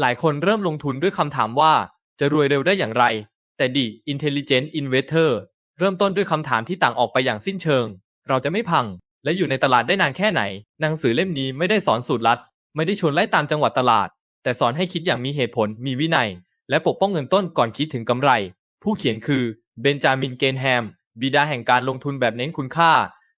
หลายคนเริ่มลงทุนด้วยคำถามว่าจะรวยเร็วได้อย่างไร แต่ดี Intelligent Investor เริ่มต้นด้วยคำถามที่ต่างออกไปอย่างสิ้นเชิง เราจะไม่พัง และอยู่ในตลาดได้นานแค่ไหน หนังสือเล่มนี้ไม่ได้สอนสูตรลัด ไม่ได้ชวนไล่ตามจังหวัดตลาด แต่สอนให้คิดอย่างมีเหตุผล มีวินัย และปกป้องเงินต้นก่อนคิดถึงกำไร ผู้เขียนคือเบนจามิน เกนแฮม บิดาแห่งการลงทุนแบบเน้นคุณค่า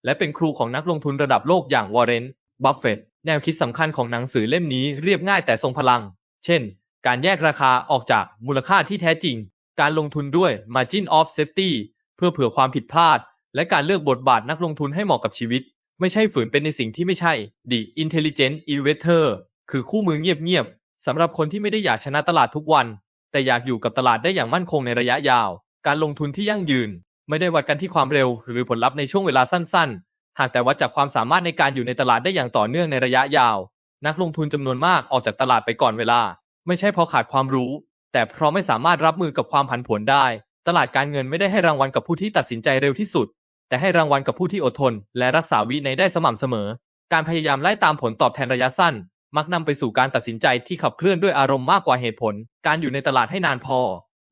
และเป็นครูของนักลงทุนระดับโลกอย่างวอร์เรน บัฟเฟตต์ แนวคิดสำคัญของหนังสือเล่มนี้เรียบง่ายแต่ทรงพลัง เช่น การแยกราคาออกจากมูลค่าที่แท้จริง การลงทุนด้วย margin of safety เพื่อเผื่อความผิดพลาด และการเลือกบทบาทนักลงทุนให้เหมาะกับชีวิต ไม่ใช่ฝืนเป็นในสิ่งที่ไม่ใช่ The Intelligent Investor คือคู่มือเงียบๆสำหรับคนที่ไม่ได้อยากชนะตลาดทุกวัน แต่อยากอยู่กับตลาดได้อย่างมั่นคงในระยะยาว การลงทุนที่ยั่งยืน ไม่ได้วัดกันที่ความเร็ว หรือผลลัพธ์ในช่วงเวลาสั้นๆ หากแต่วัดจากความสามารถในการอยู่ในตลาดได้อย่างต่อเนื่องในระยะยาว นักลงทุนจำนวนมากออกจากตลาดไปก่อนเวลา ไม่ใช่เพราะขาดความรู้ แต่เพราะไม่สามารถรับมือกับความผันผวนได้ ตลาดการเงินไม่ได้ให้รางวัลกับผู้ที่ตัดสินใจเร็วที่สุด แต่ให้รางวัลกับผู้ที่อดทน และรักษาวินัยได้สม่ำเสมอ การพยายามไล่ตามผลตอบแทนระยะสั้น มักนำไปสู่การตัดสินใจที่ขับเคลื่อนด้วยอารมณ์มากกว่าเหตุผล การอยู่ในตลาดให้นานพอ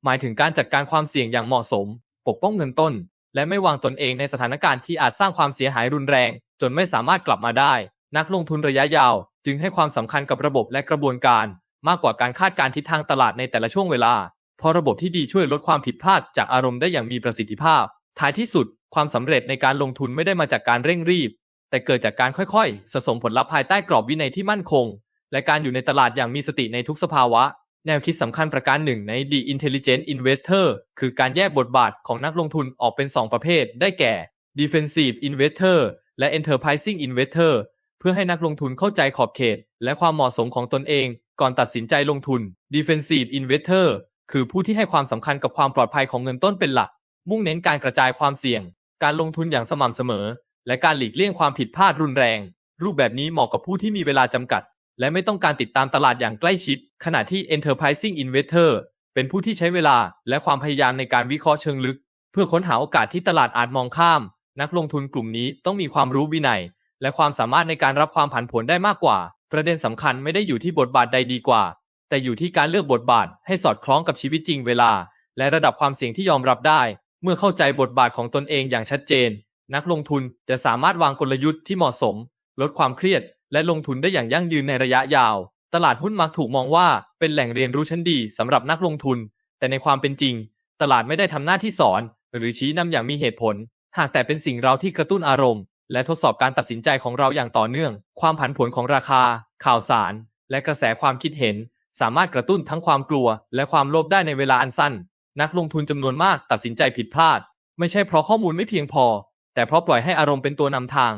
หมายถึงการจัดการความเสี่ยงอย่างเหมาะสม ปกป้องเงินต้น และไม่วางตนเองในสถานการณ์ที่อาจสร้างความเสียหายรุนแรง จนไม่สามารถกลับมาได้ นักลงทุนระยะยาว จึงให้ความสำคัญกับระบบและกระบวนการ มากกว่าการคาดการณ์ทิศทางตลาดในแต่ละช่วงเวลา เพราะระบบที่ดีช่วยลดความผิดพลาดจากอารมณ์ได้อย่างมีประสิทธิภาพ ท้ายที่สุด ความสำเร็จในการลงทุนไม่ได้มาจากการเร่งรีบ แต่เกิดจากการค่อยๆ สะสมผลลัพธ์ภายใต้กรอบวินัยที่มั่นคง และการอยู่ในตลาดอย่างมีสติในทุกสภาวะ แนวคิดสำคัญประการหนึ่งใน The Intelligent Investor คือการแยกบทบาทของนักลงทุนออกเป็น 2 ประเภท ได้แก่ Defensive Investor และ Enterprising Investor เพื่อให้นักลงทุนเข้าใจขอบเขต และความเหมาะสมของตนเอง ก่อนตัดสินใจลงทุน Defensive Investor คือผู้ที่ให้ความสำคัญกับความปลอดภัยของเงินต้นเป็นหลัก มุ่งเน้นการกระจายความเสี่ยง การลงทุนอย่างสม่ำเสมอ และการหลีกเลี่ยงความผิดพลาดรุนแรง รูปแบบนี้เหมาะกับผู้ที่มีเวลาจำกัด และไม่ต้องการติดตามตลาดอย่างใกล้ชิด ขณะที่ Enterprising Investor เป็นผู้ที่ใช้เวลาและความพยายามในการวิเคราะห์เชิงลึก เพื่อค้นหาโอกาสที่ตลาดอาจมองข้าม นักลงทุนกลุ่มนี้ต้องมีความรู้วินัย และความสามารถในการรับความผันผวนได้มากกว่า ประเด็นสำคัญไม่ได้อยู่ที่บทบาทใดดีกว่า แต่อยู่ที่การเลือกบทบาทให้สอดคล้องกับชีวิตจริงเวลา และระดับความเสี่ยงที่ยอมรับได้ เมื่อเข้าใจบทบาทของตนเองอย่างชัดเจน นักลงทุนจะสามารถวางกลยุทธ์ที่เหมาะสม ลดความเครียด และลงทุนได้อย่างยั่งยืนในระยะยาว ตลาดหุ้นมักถูกมองว่าเป็นแหล่งเรียนรู้ชั้นดีสำหรับนักลงทุน แต่ในความเป็นจริง ตลาดไม่ได้ทำหน้าที่สอน หรือชี้นำอย่างมีเหตุผล หากแต่เป็นสิ่งเราที่กระตุ้นอารมณ์ และทดสอบการตัดสินใจของเราอย่างต่อเนื่อง ความผันผวนของราคา ข่าวสาร และกระแสความคิดเห็น สามารถกระตุ้นทั้งความกลัว และความโลภได้ในเวลาอันสั้น นักลงทุนจำนวนมากตัดสินใจผิดพลาด ไม่ใช่เพราะข้อมูลไม่เพียงพอ แต่เพราะปล่อยให้อารมณ์เป็นตัวนำทาง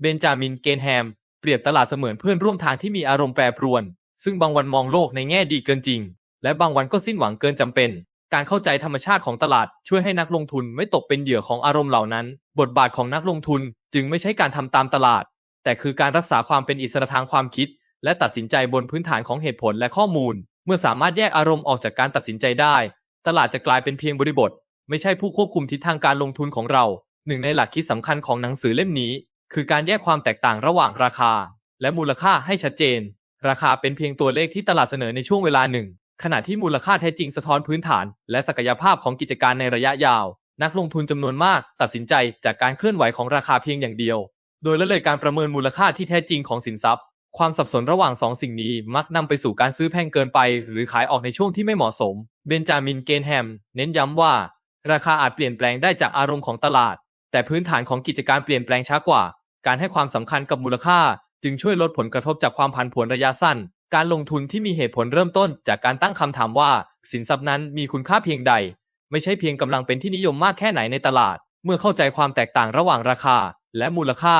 เบนจามิน เกนแฮม เปรียบตลาดเสมือนเพื่อนร่วมทางที่มีอารมณ์แปรปรวน ซึ่งบางวันมองโลกในแง่ดีเกินจริง และบางวันก็สิ้นหวังเกินจำเป็น การเข้าใจธรรมชาติของตลาด ช่วยให้นักลงทุนไม่ตกเป็นเหยื่อของอารมณ์เหล่านั้น บทบาทของนักลงทุนจึงไม่ใช่การทำตามตลาด แต่คือการรักษาความเป็นอิสระทางความคิด และตัดสินใจบนพื้นฐานของเหตุผลและข้อมูล เมื่อสามารถแยกอารมณ์ออกจากการตัดสินใจได้ ตลาดจะกลายเป็นเพียงบริบท ไม่ใช่ผู้ควบคุมทิศทางการลงทุนของเราหนึ่งในหลักคิดสำคัญของหนังสือเล่มนี้ คือการแยกความแตกต่างระหว่างราคา และมูลค่าให้ชัดเจน ราคาเป็นเพียงตัวเลขที่ตลาดเสนอในช่วงเวลาหนึ่ง ขณะที่มูลค่าแท้จริงสะท้อนพื้นฐาน และศักยภาพของกิจการในระยะยาว นักลงทุนจำนวนมาก ตัดสินใจจากการเคลื่อนไหวของราคาเพียงอย่างเดียว โดยละเลยการประเมินมูลค่าที่แท้จริงของสินทรัพย์ ความสับสนระหว่างสองสิ่งนี้มักนำไปสู่การซื้อแพงเกินไป หรือขายออกในช่วงที่ไม่เหมาะสม เบนจามินเกนแฮม เน้นย้ำว่า ราคาอาจเปลี่ยนแปลงได้จากอารมณ์ของตลาด แต่พื้นฐานของกิจการเปลี่ยนแปลงช้ากว่า การให้ความสำคัญกับมูลค่า จึงช่วยลดผลกระทบจากความผันผวนระยะสั้น การลงทุนที่มีเหตุผลเริ่มต้นจากการตั้งคำถามว่า สินทรัพย์นั้นมีคุณค่าเพียงใด ไม่ใช่เพียงกำลังเป็นที่นิยมมากแค่ไหนในตลาด เมื่อเข้าใจความแตกต่างระหว่างราคา และมูลค่า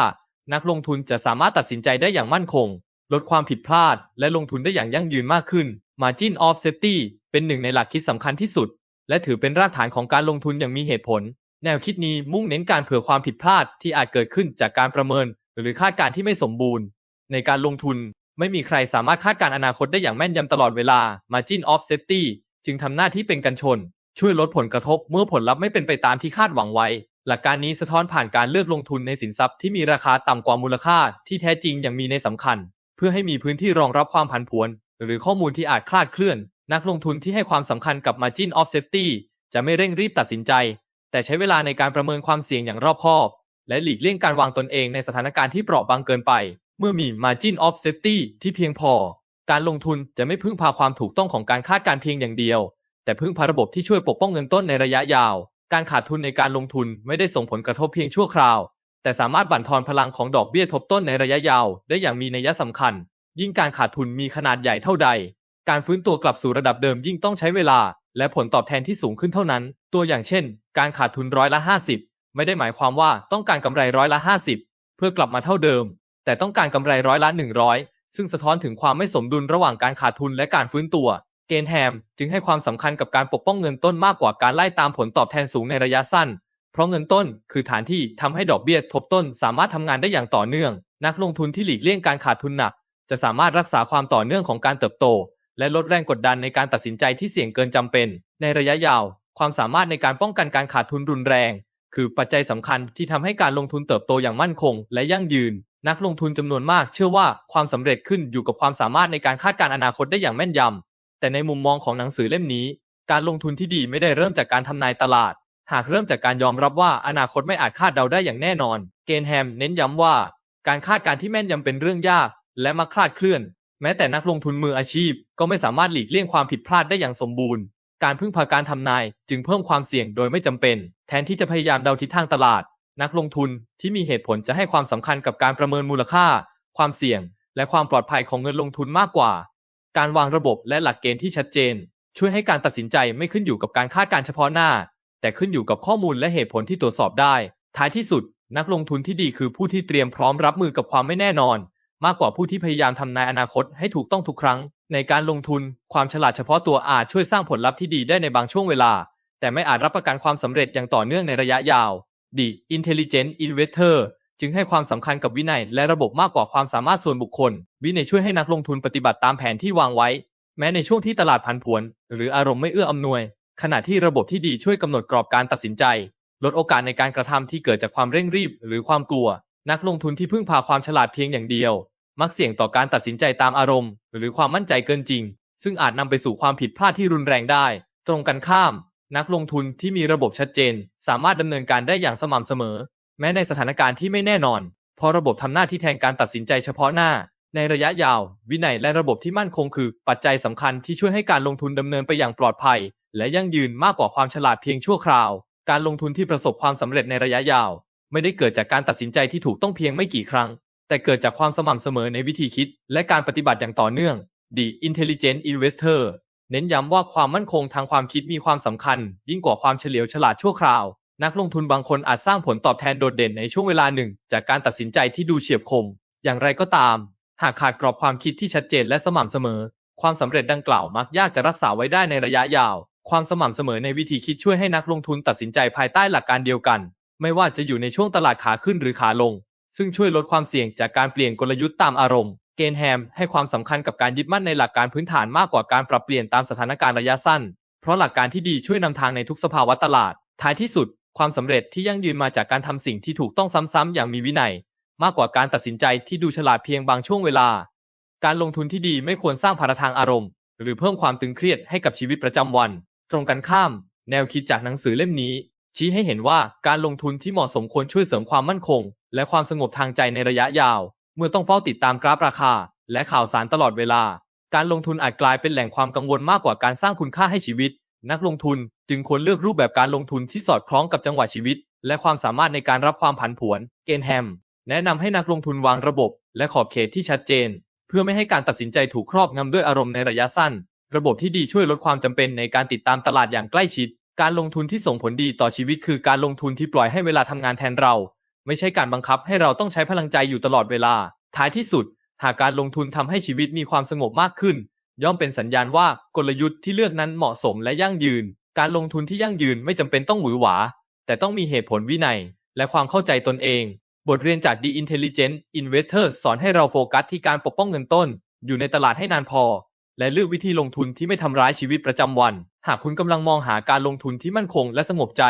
นักลงทุนจะสามารถตัดสินใจได้อย่างมั่นคง ลดความผิดพลาด และลงทุนได้อย่างยั่งยืนมากขึ้น Margin of Safety เป็นหนึ่งในหลักคิดสำคัญที่สุด และถือเป็นรากฐานของการลงทุนอย่างมีเหตุผล แนวคิดนี้มุ่งเน้นการเผื่อความผิดพลาดที่อาจเกิดขึ้นจากการประเมิน หรือคาดการณ์ที่ไม่สมบูรณ์ ในการลงทุน ไม่มีใครสามารถคาดการณ์อนาคตได้อย่างแม่นยำตลอดเวลา Margin of Safety จึงทำหน้าที่เป็นกันชน ช่วยลดผลกระทบเมื่อผลลัพธ์ไม่เป็นไปตามที่คาดหวังไว้ หลักการนี้สะท้อนผ่านการเลือกลงทุนในสินทรัพย์ที่มีราคาต่ำกว่ามูลค่าที่แท้จริงอย่างมีในสำคัญ เพื่อให้มีพื้นที่รองรับความผันผวน หรือข้อมูลที่อาจคลาดเคลื่อน นักลงทุนที่ให้ความสำคัญกับ Margin of Safety จะไม่เร่งรีบตัดสินใจ แต่ใช้เวลาในการประเมินความเสี่ยงอย่างรอบคอบ และหลีกเลี่ยงการวางตนเองในสถานการณ์ที่เปราะบางเกินไป เมื่อมี Margin of Safety ที่เพียงพอ การลงทุนจะไม่พึ่งพาความถูกต้องของการคาดการเพียงอย่างเดียว แต่พึ่งพาระบบที่ช่วยปกป้องเงินต้นในระยะยาว การขาดทุนในการลงทุนไม่ได้ส่งผลกระทบเพียงชั่วคราว แต่สามารถบั่นทอนพลังของดอกเบี้ยทบต้นในระยะยาว ได้อย่างมีนัยสำคัญ ยิ่งการขาดทุนมีขนาดใหญ่เท่าใด การฟื้นตัวกลับสู่ระดับเดิมยิ่งต้องใช้เวลา และผลตอบแทนที่สูงขึ้นเท่านั้น ตัวอย่างเช่น การขาดทุนร้อยละ 50 ไม่ได้หมายความว่าต้องการกำไรร้อยละ 50 เพื่อกลับมาเท่าเดิม แต่ต้องการกำไรร้อยละ100 ซึ่งสะท้อนถึงความไม่สมดุลระหว่างการขาดทุนและการฟื้นตัว เกนแฮมจึงให้ความสำคัญกับการปกป้องเงินต้นมากกว่าการไล่ตามผลตอบแทนสูงในระยะสั้น เพราะเงินต้นคือฐานที่ทำให้ดอกเบี้ยทบต้นสามารถทำงานได้อย่างต่อเนื่อง นักลงทุนที่หลีกเลี่ยงการขาดทุนหนัก จะสามารถรักษาความต่อเนื่องของการเติบโต และลดแรงกดดันในการตัดสินใจที่เสี่ยงเกินจำเป็น ในระยะยาว ความสามารถในการป้องกันการขาดทุนรุนแรงคือปัจจัยสำคัญที่ทำให้การลงทุนเติบโตอย่างมั่นคงและยั่งยืน นักลงทุนจำนวนมากเชื่อว่าความสำเร็จขึ้นอยู่กับความสามารถในการคาดการณ์อนาคตได้อย่างแม่นยำแต่ในมุมมองของหนังสือเล่มนี้ การลงทุนที่ดีไม่ได้เริ่มจากการทำนายตลาด หากเริ่มจากการยอมรับว่าอนาคตไม่อาจคาดเดาได้อย่างแน่นอน เกนแฮมเน้นย้ำว่า การคาดการณ์ที่แม่นยำเป็นเรื่องยาก และมักคลาดเคลื่อน แม้แต่นักลงทุนมืออาชีพ ก็ไม่สามารถหลีกเลี่ยงความผิดพลาดได้อย่างสมบูรณ์ การพึ่งพาการทำนายจึงเพิ่มความเสี่ยงโดยไม่จำเป็น แทนที่จะพยายามเดาทิศทางตลาด นักลงทุนที่มีเหตุผลจะให้ความสำคัญกับการประเมินมูลค่า ความเสี่ยง และความปลอดภัยของเงินลงทุนมากกว่า การวางระบบและหลักเกณฑ์ที่ชัดเจน ช่วยให้การตัดสินใจไม่ขึ้นอยู่กับการคาดการเฉพาะหน้า แต่ขึ้นอยู่กับข้อมูลและเหตุผลที่ตรวจสอบได้ ท้ายที่สุด นักลงทุนที่ดีคือผู้ที่เตรียมพร้อมรับมือกับความไม่แน่นอน มากกว่าผู้ที่พยายามทำนายอนาคตให้ถูกต้องทุกครั้ง ในการลงทุน ความฉลาดเฉพาะตัวอาจช่วยสร้างผลลัพธ์ที่ดีได้ในบางช่วงเวลา แต่ไม่อาจรับประกันความสำเร็จอย่างต่อเนื่องในระยะยาว The Intelligent Investor จึงให้ความสำคัญกับวินัยและระบบมากกว่าความสามารถส่วนบุคคล วินัยช่วยให้นักลงทุนปฏิบัติตามแผนที่วางไว้ แม้ในช่วงที่ตลาดผันผวน หรืออารมณ์ไม่เอื้ออำนวย ขณะที่ระบบที่ดีช่วยกำหนดกรอบการตัดสินใจ ลดโอกาสในการกระทำที่เกิดจากความเร่งรีบ หรือความกลัว นักลงทุนที่พึ่งพาความฉลาดเพียงอย่างเดียว มักเสี่ยงต่อการตัดสินใจตามอารมณ์ หรือความมั่นใจเกินจริง ซึ่งอาจนำไปสู่ความผิดพลาดที่รุนแรงได้ ตรงกันข้าม นักลงทุนที่มีระบบชัดเจน สามารถดำเนินการได้อย่างสม่ำเสมอ แม้ในสถานการณ์ที่ไม่แน่นอน เพราะระบบทำหน้าที่แทนการตัดสินใจเฉพาะหน้า ในระยะยาว วินัยและระบบที่มั่นคงคือ ปัจจัยสำคัญที่ช่วยให้การลงทุนดำเนินไปอย่างปลอดภัย และยั่งยืนมากกว่าความฉลาดเพียงชั่วคราว การลงทุนที่ประสบความสำเร็จในระยะยาว ไม่ได้เกิดจากการตัดสินใจที่ถูกต้องเพียงไม่กี่ครั้ง แต่เกิดจากความสม่ำเสมอในวิธีคิด และการปฏิบัติอย่างต่อเนื่อง The Intelligent Investor เน้นย้ำว่าความมั่นคงทางความคิดมีความสำคัญ ยิ่งกว่าความเฉลียวฉลาดชั่วคราว นักลงทุนบางคนอาจสร้างผลตอบแทนโดดเด่นในช่วงเวลาหนึ่ง จากการตัดสินใจที่ดูเฉียบคม อย่างไรก็ตาม หากขาดกรอบความคิดที่ชัดเจนและสม่ำเสมอ ความสำเร็จดังกล่าวมักยากจะรักษาไว้ได้ในระยะยาว ความสม่ำเสมอในวิธีคิดช่วยให้นักลงทุนตัดสินใจภายใต้หลักการเดียวกัน ไม่ว่าจะอยู่ในช่วงตลาดขาขึ้นหรือขาลง ซึ่งช่วยลดความเสี่ยงจากการเปลี่ยนกลยุทธ์ตามอารมณ์ เกนแฮมให้ความสำคัญกับการยึดมั่นในหลักการพื้นฐานมากกว่าการปรับเปลี่ยนตามสถานการณ์ระยะสั้น เพราะหลักการที่ดีช่วยนำทางในทุกสภาวะตลาด ท้ายที่สุด ความสำเร็จที่ยั่งยืนมาจากการทำสิ่งที่ถูกต้องซ้ำๆอย่างมีวินัย มากกว่าการตัดสินใจที่ดูฉลาดเพียงบางช่วงเวลา การลงทุนที่ดีไม่ควรสร้างภาระทางอารมณ์ หรือเพิ่มความตึงเครียดให้กับชีวิตประจำวัน ตรงกันข้าม แนวคิดจากหนังสือเล่มนี้ ชี้ให้เห็นว่าการลงทุนที่เหมาะสมควรช่วยเสริมความมั่นคง และความสงบทางใจในระยะยาว เมื่อต้องเฝ้าติดตามกราฟราคา และข่าวสารตลอดเวลา การลงทุนอาจกลายเป็นแหล่งความกังวลมากกว่าการสร้างคุณค่าให้ชีวิต นักลงทุนจึงควรเลือกรูปแบบการลงทุนที่สอดคล้องกับจังหวะชีวิต และความสามารถในการรับความผันผวน เกนแฮม แนะนำให้นักลงทุนวางระบบ และขอบเขตที่ชัดเจน เพื่อไม่ให้การตัดสินใจถูกครอบงำด้วยอารมณ์ในระยะสั้น ระบบที่ดีช่วยลดความจำเป็นในการติดตามตลาดอย่างใกล้ชิด การลงทุนที่ส่งผลดีต่อชีวิต คือการลงทุนที่ปล่อยให้เวลาทำงานแทนเรา ไม่ใช่การบังคับให้เราต้องใช้พลังใจอยู่ตลอดเวลา ท้ายที่สุด หากการลงทุนทำให้ชีวิตมีความสงบมากขึ้น ย่อมเป็นสัญญาณว่ากลยุทธ์ที่เลือกนั้นเหมาะสมและยั่งยืน การลงทุนที่ยั่งยืนไม่จำเป็นต้องหวือหวา แต่ต้องมีเหตุผลวินัย และความเข้าใจตนเอง บทเรียนจาก The Intelligent Investor สอนให้เราโฟกัสที่การปกป้องเงินต้น อยู่ในตลาดให้นานพอ และเลือกวิธีลงทุนที่ไม่ทำร้ายชีวิตประจำวัน หากคุณกำลังมองหาการลงทุนที่มั่นคงและสงบใจ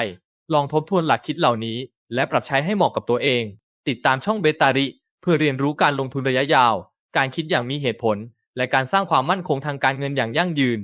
ลองทบทวนหลักคิดเหล่านี้ และปรับใช้ให้เหมาะกับตัวเอง ติดตามช่องเบตาริ เพื่อเรียนรู้การลงทุนระยะยาว การคิดอย่างมีเหตุผล และการสร้างความมั่นคงทางการเงินอย่างยั่งยืน